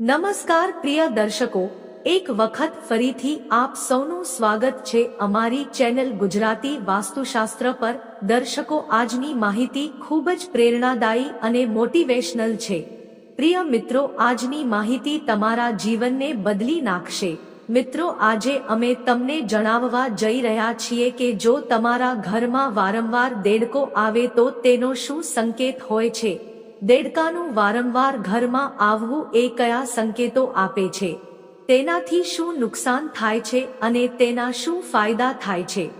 નમસ્કાર પ્રિય દર્શકો, એક વખત ફરીથી આપ સૌનું સ્વાગત છે અમારી ચેનલ ગુજરાતી વાસ્તુશાસ્ત્ર પર. દર્શકો, આજની માહિતી ખૂબ જ પ્રેરણાદાયી અને મોટિવેશનલ છે. પ્રિય મિત્રો, આજની માહિતી તમારા જીવનને બદલી નાખશે. મિત્રો, આજે અમે તમને જણાવવા જઈ રહ્યા છીએ કે જો તમારા ઘરમાં વારંવાર દેડકો આવે તો તેનો શું સંકેત હોય છે? દેડકાનું વારંવાર ઘરમાં આવવું એ કયા સંકેતો આપે છે? તેનાથી શું નુકસાન થાય છે અને તેના શું ફાયદા થાય છે?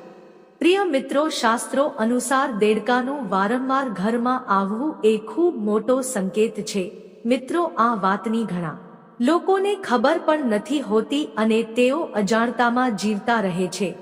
પ્રિય મિત્રો, શાસ્ત્રો અનુસાર દેડકાનું વારંવાર ઘરમાં આવવું એ ખૂબ મોટો સંકેત છે. મિત્રો, આ વાતની ઘણા લોકોને ખબર પણ નથી હોતી અને તેઓ અજાણતામાં જીવતા રહે છે.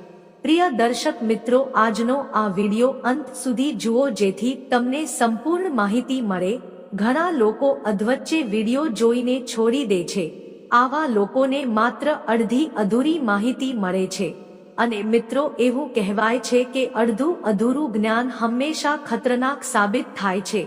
પ્રિય દર્શક મિત્રો, આજનો આ વિડિયો અંત સુધી જુઓ જેથી તમને સંપૂર્ણ માહિતી મળે ઘણા લોકો અધવચ્ચે વિડિયો જોઈને છોડી દે છે. આવા લોકોને માત્ર અડધી અધૂરી માહિતી મળે છે. અને મિત્રો, એવું કહેવાય છે કે અડધું અધૂરું જ્ઞાન હંમેશા ખતરનાક સાબિત થાય છે.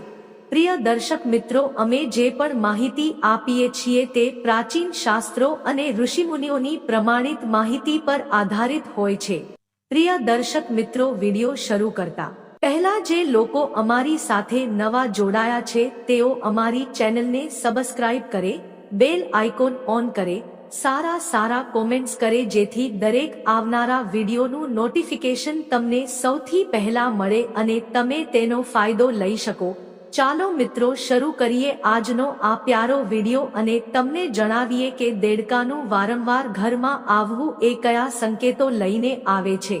પ્રિય દર્શક મિત્રો, અમે જે પણ માહિતી આપીએ છીએ તે પ્રાચીન શાસ્ત્રો અને ઋષિમુનિઓની પ્રમાણિત માહિતી પર આધારિત હોય છે. પ્રિય દર્શક મિત્રો, વિડિયો શરૂ કરતા. પહેલા જે લોકો અમારી સાથે નવા જોડાયા છે, તેઓ અમારી ચેનલને સબસ્ક્રાઇબ કરે, બેલ આઇકોન ઓન કરે, સારા સારા કોમેન્ટ્સ કરે જેથી દરેક આવનારા વિડીયોનું નોટિફિકેશન તમને સૌથી પહેલા મળે અને તમે તેનો ફાયદો લઈ શકો. ચાલો મિત્રો શરૂ કરીએ આજનો આ પ્યારો વીડિયો અને તમને જણાવીએ કે દેડકાનું વારંવાર ઘરમાં આવવું એ કયા સંકેતો લઈને આવે છે.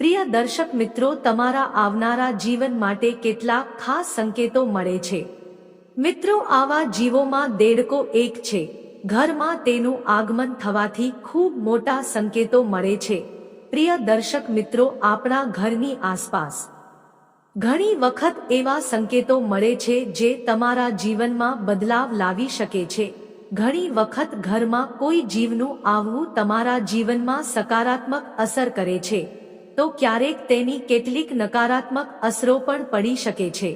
પ્રિય દર્શક મિત્રો, તમારા આવનારા જીવન માટે કેટલાક ખાસ સંકેતો મળે છે. મિત્રો, આવા જીવોમાં દેડકો એક છે. ઘરમાં તેનું આગમન થવાથી ખૂબ મોટા સંકેતો મળે છે. પ્રિય દર્શક મિત્રો, આપણા ઘરની આસપાસ. ઘણી વખત એવા સંકેતો મળે છે જે તમારા જીવનમાં બદલાવ લાવી શકે છે. ઘણી વખત ઘરમાં કોઈ જીવનું આવવું તમારા જીવનમાં સકારાત્મક અસર કરે છે. તો ક્યારેક તેની કેટલીક નકારાત્મક અસરો પણ પડી શકે છે.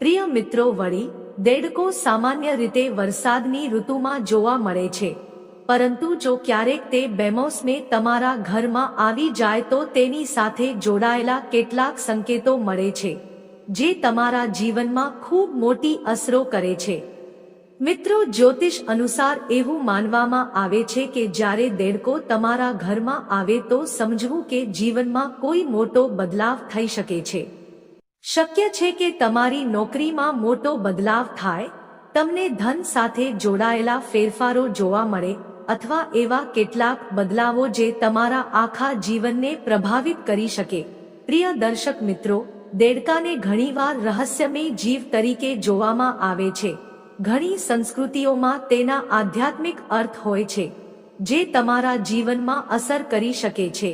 પ્રિય મિત્રો, વળી, દેડકો સામાન્ય રીતે વરસાદની ઋતુમાં જોવા મળે છે. પરંતુ જો ક્યારેક તે બેમોસમે તમારા ઘરમાં આવી જાય તો તેની સાથે જોડાયેલા કેટલાક સંકેતો મળે છે, જે તમારા જીવનમાં ખૂબ મોટી અસરો કરે છે. મિત્રો, જ્યોતિષ અનુસાર એવું માનવામાં આવે છે કે જ્યારે દેડકો તમારા ઘરમાં આવે તો સમજવું કે જીવનમાં કોઈ મોટો બદલાવ થઈ શકે છે. શક્ય છે કે તમારી નોકરીમાં મોટો બદલાવ થાય, તમને ધન સાથે જોડાયેલા ફેરફારો જોવા મળે, અથવા એવા કેટલાક બદલાવો જે તમારા આખા જીવનને પ્રભાવિત કરી શકે. પ્રિય દર્શક મિત્રો, દેડકાને ઘણીવાર રહસ્યમય જીવ તરીકે જોવામાં આવે છે. ઘણી સંસ્કૃતિઓમાં તેના આધ્યાત્મિક અર્થ હોય છે, જે તમારા જીવનમાં અસર કરી શકે છે.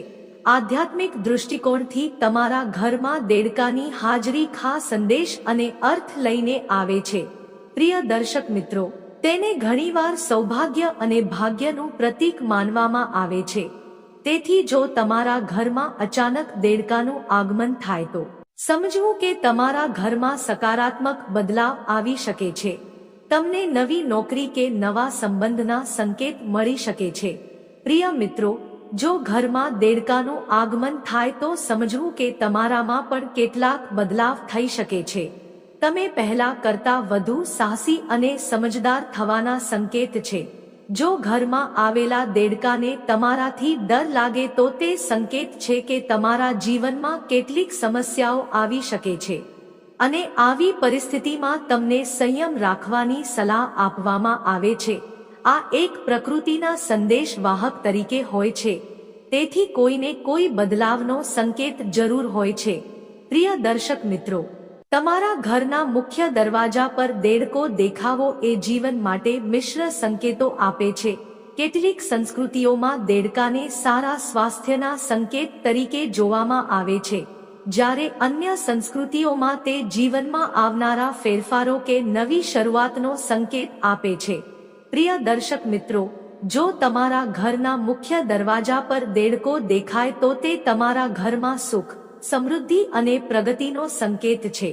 આધ્યાત્મિક દૃષ્ટિકોણથી તમારા ઘરમાં દેડકાની હાજરી ખાસ સંદેશ અને અર્થ લઈને આવે છે. પ્રિય દર્શક મિત્રો, તેને ઘણીવાર સૌભાગ્ય અને ભાગ્યનું પ્રતીક માનવામાં આવે છે. તેથી જો તમારા ઘરમાં અચાનક દેડકાનું આગમન થાય તો, સમજવું કે તમારા ઘરમાં સકારાત્મક બદલાવ આવી શકે છે. તમને નવી નોકરી કે નવા સંબંધના સંકેત મળી શકે છે. પ્રિય મિત્રો, જો ઘરમાં દેડકાનું આગમન થાય તો સમજવું કે તમારામાં પણ કેટલાક બદલાવ થઈ શકે છે. તમે પહેલા કરતા વધુ સાહસી અને સમજદાર થવાના સંકેત છે. જો ઘરમાં આવેલા દેડકાને તમારાથી ડર લાગે તો તે સંકેત છે કે તમારા જીવનમાં કેટલીક સમસ્યાઓ આવી શકે છે. અને આવી પરિસ્થિતિમાં તમને સંયમ રાખવાની સલાહ આપવામાં આવે છે. આ એક પ્રકૃતિના સંદેશ વાહક તરીકે હોય છે. તેથી કોઈને કોઈ બદલાવનો સંકેત જરૂર હોય છે. પ્રિય દર્શક મિત્રો, તમારા ઘરના મુખ્ય દરવાજા પર દેડકો દેખાવો એ જીવન માટે મિશ્ર સંકેતો આપે છે. કેટલીક સંસ્કૃતિઓમાં દેડકાને સારા સ્વાસ્થ્યના સંકેત તરીકે જોવામાં આવે છે. જ્યારે અન્ય સંસ્કૃતિઓમાં તે જીવનમાં આવનારા ફેરફારો કે નવી શરૂઆતનો સંકેત આપે છે. પ્રિય દર્શક મિત્રો, જો તમારા ઘરના મુખ્ય દરવાજા પર દેડકો દેખાય તો તે તમારા ઘરમાં સુખ, સમૃદ્ધિ અને પ્રગતિનો સંકેત છે.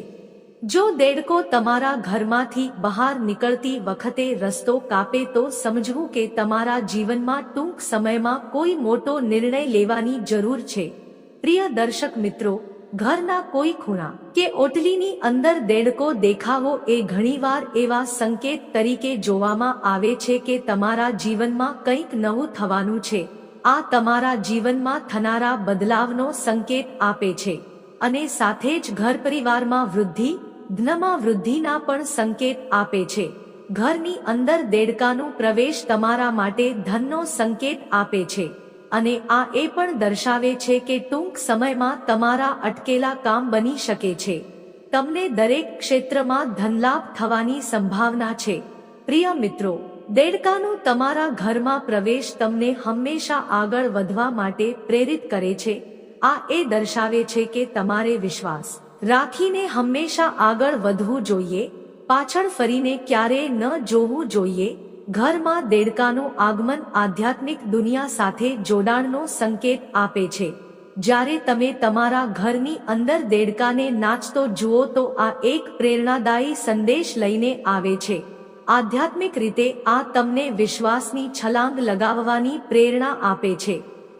જો દેડકો તમારા ઘરમાંથી બહાર નીકળતી વખતે રસ્તો કાપે તો સમજવું કે તમારા જીવનમાં ટૂંક સમયમાં કોઈ મોટો નિર્ણય લેવાની જરૂર છે. પ્રિય દર્શક મિત્રો ઘરના કોઈ ખૂણા કે ઓટલીની અંદર દેડકો દેખાવો એ ઘણીવાર એવા સંકેત તરીકે જોવામાં આવે છે કે તમારા જીવનમાં કંઈક નવું થવાનું છે. આ તમારા જીવનમાં થનારા બદલાવનો સંકેત આપે છે. અને સાથે જ ઘર પરિવારમાં વૃદ્ધિ, ધ્નમાં વૃદ્ધિના પણ સંકેત આપે છે. ઘરની અંદર દેડકાનું પ્રવેશ તમારા માટે ધનનો સંકેત આપે છે. અને આ એ પણ દર્શાવે છે કે ટૂંક સમયમાં તમારા અટકેલા કામ બની શકે છે. તમને દરેક ક્ષેત્રમાં ધનલાભ થવાની સંભાવના છે. પ્રિય મિત્રો, દેડકાનો તમારા ઘરમાં પ્રવેશ તમને હંમેશા આગળ વધવા માટે પ્રેરિત કરે છે. આ એ દર્શાવે છે કે તમારે વિશ્વાસ રાખીને હંમેશા આગળ વધવું જોઈએ. પાછળ ફરીને ક્યારેય ન જોવું જોઈએ. ઘરમાં દેડકાનું આગમન આધ્યાત્મિક દુનિયા સાથે જોડાણનો સંકેત આપે છે. જ્યારે તમે તમારા ઘરની અંદર દેડકાને નાચતો જુઓ તો આ એક પ્રેરણાદાયી સંદેશ લઈને આવે છે. આધ્યાત્મિક રીતે આ તમને વિશ્વાસની છલાંગ લગાવવાની પ્રેરણા આપે છે,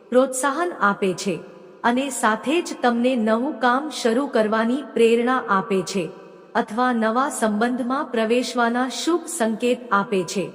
પ્રોત્સાહન આપે છે અને સાથે જ તમને નવું કામ શરૂ કરવાની પ્રેરણા આપે છે અથવા નવા સંબંધમાં પ્રવેશવાના શુભ સંકેત આપે છે.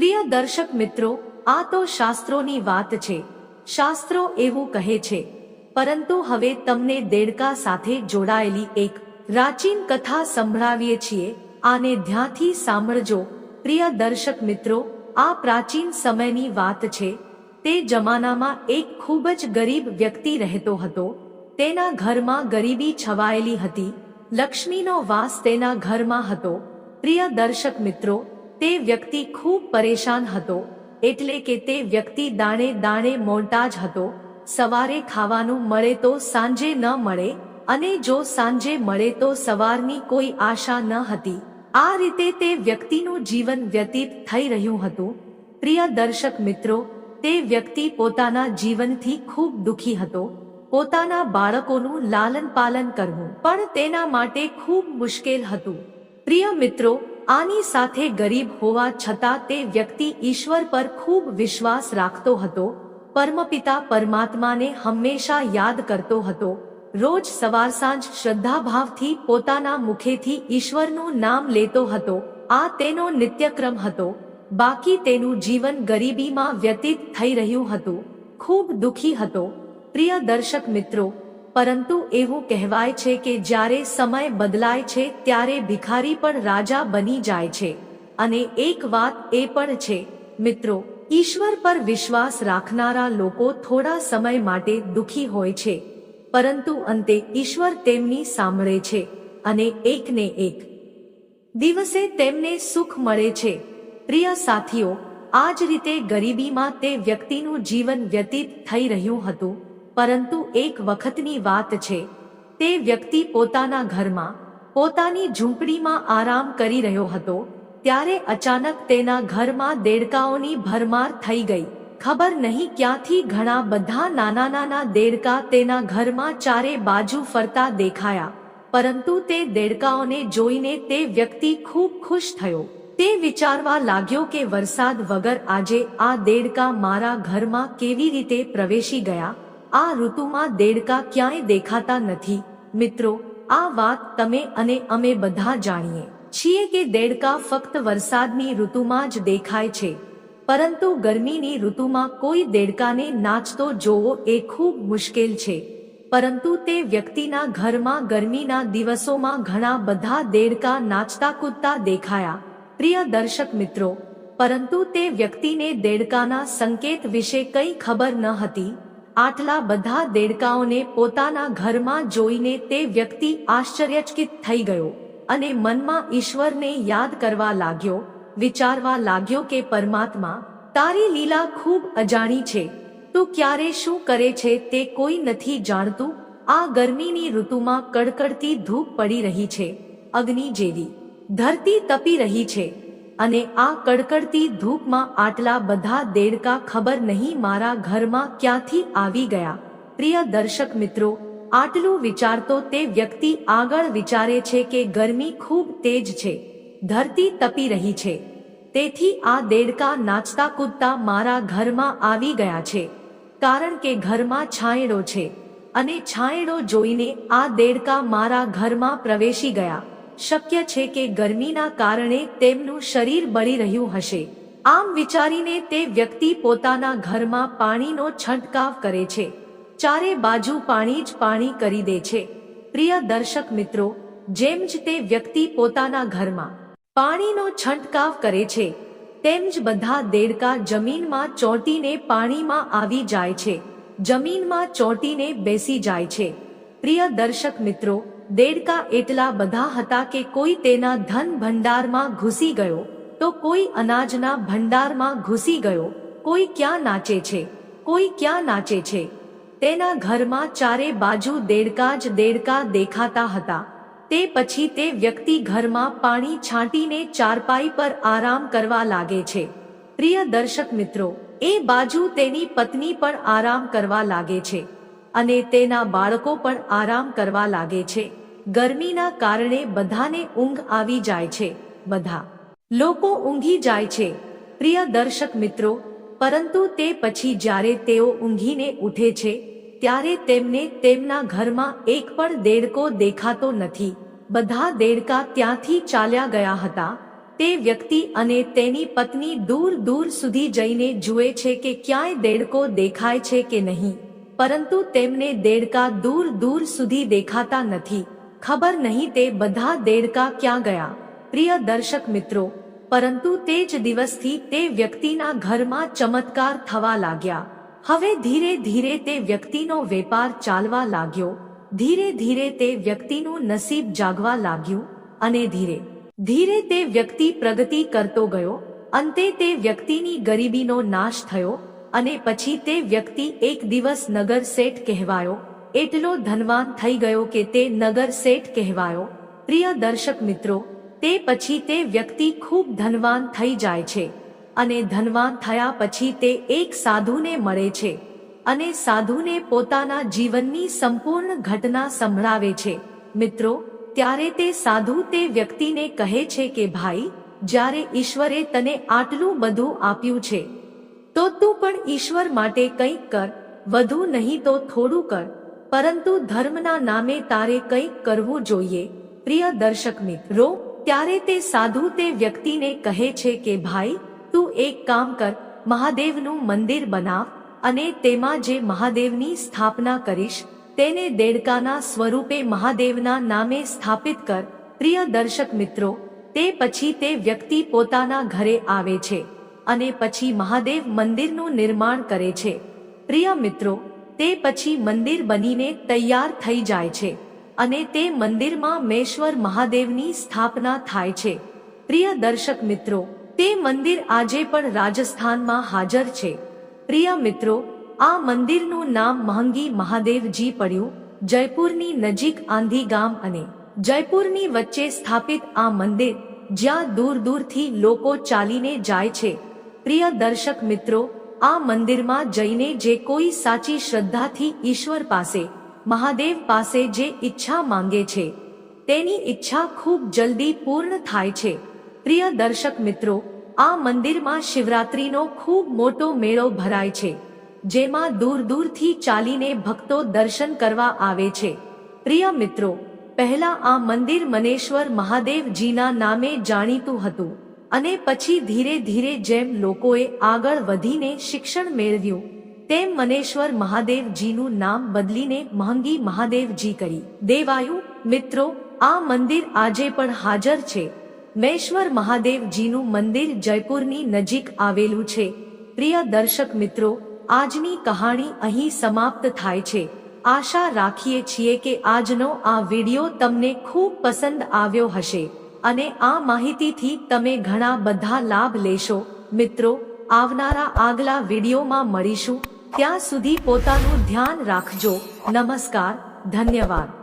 પ્રિય દર્શક મિત્રો, આ તો શાસ્ત્રોની વાત છે. શાસ્ત્રો એવું કહે છે. પરંતુ હવે તમને દેડકા સાથે જોડાયેલી એક પ્રાચીન કથા સંભળાવીએ છીએ. આને ધ્યાનથી સાંભળજો. પ્રિય દર્શક મિત્રો, આ પ્રાચીન સમયની વાત છે. તે જમાનામાં એક ખૂબ જ ગરીબ વ્યક્તિ રહેતો હતો. તેના ઘરમાં ગરીબી છવાયેલી હતી. લક્ષ્મીનો વાસ તેના ઘરમાં હતો. પ્રિય દર્શક મિત્રો તે વ્યક્તિ ખૂબ પરેશાન હતો, એટલે કે તે વ્યક્તિ દાણે દાણે મોટાજ હતો. સવારે ખાવાનું મળે તો સાંજે ન મળે, અને જો સાંજે મળે તો સવારની કોઈ આશા ન હતી. આ રીતે તે વ્યક્તિનું જીવન વ્યતીત થઈ રહ્યું હતું. પ્રિય દર્શક મિત્રો, તે વ્યક્તિ પોતાના જીવનથી ખૂબ દુખી હતો. પોતાના બાળકોનું લાલન પાલન કરવું પણ તેના માટે ખૂબ મુશ્કેલ હતું. પ્રિય મિત્રો આની સાથે ગરીબ હોવા છતાં તે વ્યક્તિ ઈશ્વર પર ખૂબ વિશ્વાસ રાખતો હતો, પરમપિતા પરમાત્માને હંમેશા યાદ કરતો હતો, રોજ સવાર સાંજ શ્રદ્ધાભાવથી પોતાના મુખેથી ઈશ્વરનું નામ લેતો હતો, આ તેનો નિત્યક્રમ હતો, બાકી તેનું જીવન ગરીબીમાં વ્યતીત થઈ રહ્યું હતું, ખૂબ દુઃખી હતો. પ્રિય દર્શક મિત્રો પરંતુ એવું કહેવાય છે કે જ્યારે સમય બદલાય છે ત્યારે ભિખારી પણ રાજા બની જાય છે. અને એક વાત એ પણ છે, મિત્રો, ઈશ્વર પર વિશ્વાસ રાખનારા લોકો થોડા સમય માટે દુખી હોય છે. પરંતુ અંતે ઈશ્વર તેમની સાંભળે છે, અને એકને એક દિવસે તેમને સુખ મળે છે. પ્રિય સાથીઓ આ જ રીતે ગરીબીમાં તે વ્યક્તિનું જીવન વ્યતીત થઈ રહ્યું હતું, પરંતુ એક વખતની વાત છે. તે વ્યક્તિ પોતાના ઘરમાં, પોતાની ઝૂંપડીમાં આરામ કરી રહ્યો હતો, ત્યારે અચાનક તેના ઘરમાં દેડકાઓની ભરમાર થઈ ગઈ. ખબર નહીં ક્યાંથી ઘણા બધા નાના નાના દેડકા તેના ઘરમાં ચારે બાજુ ફરતા દેખાયા, પરંતુ તે દેડકાઓને જોઈને તે વ્યક્તિ ખૂબ ખુશ થયો. તે વિચારવા લાગ્યો કે વરસાદ વગર આજે આ દેડકા મારા ઘરમાં કેવી રીતે પ્રવેશી ગયા? આ ઋતુમાં દેડકા ક્યાંય દેખાતા નથી. મિત્રો, આ વાત તમે અને અમે બધા જાણીએ છીએ કે દેડકા ફક્ત વરસાદની ઋતુમાં જ દેખાય છે. પરંતુ ગરમીની ઋતુમાં કોઈ દેડકાને નાચતો જોવો એ ખૂબ મુશ્કેલ છે. પરંતુ તે વ્યક્તિના ઘરમાં ગરમીના દિવસોમાં ઘણા બધા દેડકા નાચતા કૂદતા દેખાયા. પ્રિય દર્શક મિત્રો, પરંતુ તે વ્યક્તિને દેડકાના સંકેત વિશે કંઈ ખબર ન હતી. આટલા બધા દેડકાઓને પોતાના ઘરમાં જોઈને તે વ્યક્તિ આશ્ચર્યચકિત થઈ ગયો અને મનમાં ઈશ્વરને યાદ કરવા લાગ્યો, વિચારવા લાગ્યો કે પરમાત્મા, તારી લીલા ખૂબ અજાણી છે. તું ક્યારે શું કરે છે તે કોઈ નથી જાણતું. આ ગરમીની ઋતુમાં કડકડતી ધૂપ પડી રહી છે. અગ્નિ જેવી. ધરતી તપી રહી છે. અને આ કડકડતી ધૂપમાં આટલા બધા દેડકા ખબર નહીં મારા ઘરમાં ક્યાંથી આવી ગયા. પ્રિય દર્શક મિત્રો, આટલું વિચારતો તે વ્યક્તિ આગળ વિચારે છે કે ગરમી ખૂબ તેજ છે, ધરતી તપી રહી છે. તેથી આ દેડકા નાચતા કૂદતા મારા ઘરમાં આવી ગયા છે. કારણ કે ઘરમાં છાંયડો છે, અને છાંયડો જોઈને આ દેડકા મારા ઘરમાં પ્રવેશી ગયા. શક્ય છે કે ગરમીના કારણે તેમનું શરીર બળી રહ્યું હશે. આમ વિચારીને તે વ્યક્તિ પોતાના ઘરમાં પાણીનો છંટકાવ કરે છે. ચારે બાજુ પાણી જ પાણી કરી દે છે. પ્રિય દર્શક મિત્રો, જેમ જ તે વ્યક્તિ પોતાના ઘરમાં પાણીનો છંટકાવ કરે છે, તેમ જ બધા દેડકા જમીનમાં ચોંટીને પાણીમાં આવી જાય છે. જમીનમાં ચોંટીને બેસી જાય છે. પ્રિય દર્શક મિત્રો દેડકા એટલા બધા હતા કે કોઈ તેના ધન ભંડારમાં ઘૂસી ગયો, તો કોઈ અનાજના ભંડારમાં ઘૂસી ગયો, કોઈ ક્યાં નાચે છે, કોઈ ક્યાં નાચે છે. તેના ઘરમાં ચારે બાજુ દેડકા જ દેડકા દેખાતા હતા. તે પછી તે વ્યક્તિ ઘરમાં પાણી છાંટીને ચારપાઈ પર આરામ કરવા લાગે છે. પ્રિય દર્શક મિત્રો, એ બાજુ તેની પત્ની પણ આરામ કરવા લાગે છે અને તેના બાળકો પણ આરામ કરવા લાગે છે. ગરમીના કારણે બધાને ઊંઘ આવી જાય છે, બધા. લોકો ઊંઘી જાય છે, પ્રિય દર્શક મિત્રો, પરંતુ તે પછી જ્યારે તેઓ ઊંઘીને ઉઠે છે, ત્યારે તેમને તેમના ઘરમાં એક પણ દેડકો દેખાતો નથી. બધા દેડકા ત્યાંથી ચાલ્યા ગયા હતા. તે વ્યક્તિ અને તેની પત્ની દૂર દૂર સુધી જઈને જુએ છે કે ક્યાંય દેડકો દેખાય છે કે નહીં. પરંતુ તેમને દેડકા દૂર દૂર સુધી દેખાતા નથી. ખબર નહીં તે બધા દેડકા ક્યાં ગયા? પ્રિય દર્શક મિત્રો, પરંતુ તે જ દિવસથી તે વ્યક્તિના ઘરમાં ચમત્કાર થવા લાગ્યા. હવે ધીરે ધીરે તે વ્યક્તિનો વેપાર ચાલવા લાગ્યો. ધીરે ધીરે તે વ્યક્તિનું નસીબ જાગવા લાગ્યું અને ધીરે ધીરે તે વ્યક્તિ પ્રગતિ કરતો ગયો. અંતે તે વ્યક્તિની ગરીબીનો નાશ થયો અને પછી તે વ્યક્તિ એક દિવસ નગર શેઠ કહેવાયો. એટલો ધનવાન થઈ ગયો કે તે નગર શેઠ કહેવાયો. પ્રિય દર્શક મિત્રો, તે પછી તે વ્યક્તિ ખૂબ ધનવાન થઈ જાય છે અને ધનવાન થયા પછી તે એક સાધુને મળે છે અને સાધુને પોતાના જીવનની સંપૂર્ણ ઘટના સંભળાવે છે. મિત્રો, ત્યારે તે સાધુ તે વ્યક્તિને કહે છે કે, ભાઈ, જ્યારે ઈશ્વરે તને આટલું બધું આપ્યું છે, તો તું પણ ઈશ્વર માટે કંઈક કર, વધુ નહીં તો થોડું કર. પરંતુ ધર્મના નામે તારે કંઈક કરવું જોઈએ. પ્રિય દર્શક મિત્રો, ત્યારે તે સાધુ તે વ્યક્તિને કહે છે કે, ભાઈ, તું એક કામ કર, મહાદેવનું મંદિર બનાવ અને તેમાં જે મહાદેવની સ્થાપના કરીશ, તેને દેડકાના સ્વરૂપે મહાદેવના નામે સ્થાપિત કર. પ્રિય દર્શક મિત્રો, તે પછી તે વ્યક્તિ પોતાના ઘરે આવે છે અને પછી મહાદેવ મંદિરનું નિર્માણ કરે છે. પ્રિય મિત્રો તે પછી મંદિર બનીને તૈયાર થઈ જાય છે અને તે મંદિરમાં મેશ્વર મહાદેવની સ્થાપના થાય છે. પ્રિય દર્શક મિત્રો, તે મંદિર આજે પણ રાજસ્થાનમાં હાજર છે. પ્રિય મિત્રો, આ મંદિરનું નામ મહંગી મહાદેવજી પડ્યું, જયપુરની નજીક આંધી ગામ અને જયપુરની વચ્ચે સ્થાપિત આ મંદિર જ્યાં દૂર દૂરથી લોકો ચાલીને જાય છે. પ્રિય દર્શક મિત્રો આ મંદિરમાં જઈને જે કોઈ સાચી શ્રદ્ધાથી ઈશ્વર પાસે, મહાદેવ પાસે જે ઈચ્છા માંગે છે, તેની ઈચ્છા ખૂબ જલ્દી પૂર્ણ થાય છે. પ્રિય દર્શક મિત્રો, આ મંદિરમાં શિવરાત્રીનો ખૂબ મોટો મેળો ભરાય છે, જેમાં દૂર દૂરથી ચાલીને ભક્તો દર્શન કરવા આવે છે. પ્રિય મિત્રો, પહેલા આ મંદિર મનેશ્વર મહાદેવજીના નામે જાણીતું હતું. અને પછી ધીરે ધીરે જેમ લોકોએ આગળ વધીને શિક્ષણ મેળવ્યું, તેમ મનેશ્વર મહાદેવજીનું નામ બદલીને મહંગી મહાદેવજી કરી. દેવાયું, મિત્રો, આ મંદિર આજે પણ હાજર છે. મેશ્વર મહાદેવજીનું મંદિર જયપુરની નજીક આવેલું છે. પ્રિય દર્શક મિત્રો, આજની કહાણી અહીં સમાપ્ત થાય છે. આશા રાખીએ છીએ કે આજનો આ વિડિયો તમને ખૂબ પસંદ આવ્યો હશે. અને આ માહિતીથી તમે ઘણા બધા લાભ લેશો. મિત્રો, આવનારા આગલા વિડીયોમાં મળીશું. ત્યાં સુધી પોતાનું ધ્યાન રાખજો. નમસ્કાર, ધન્યવાદ.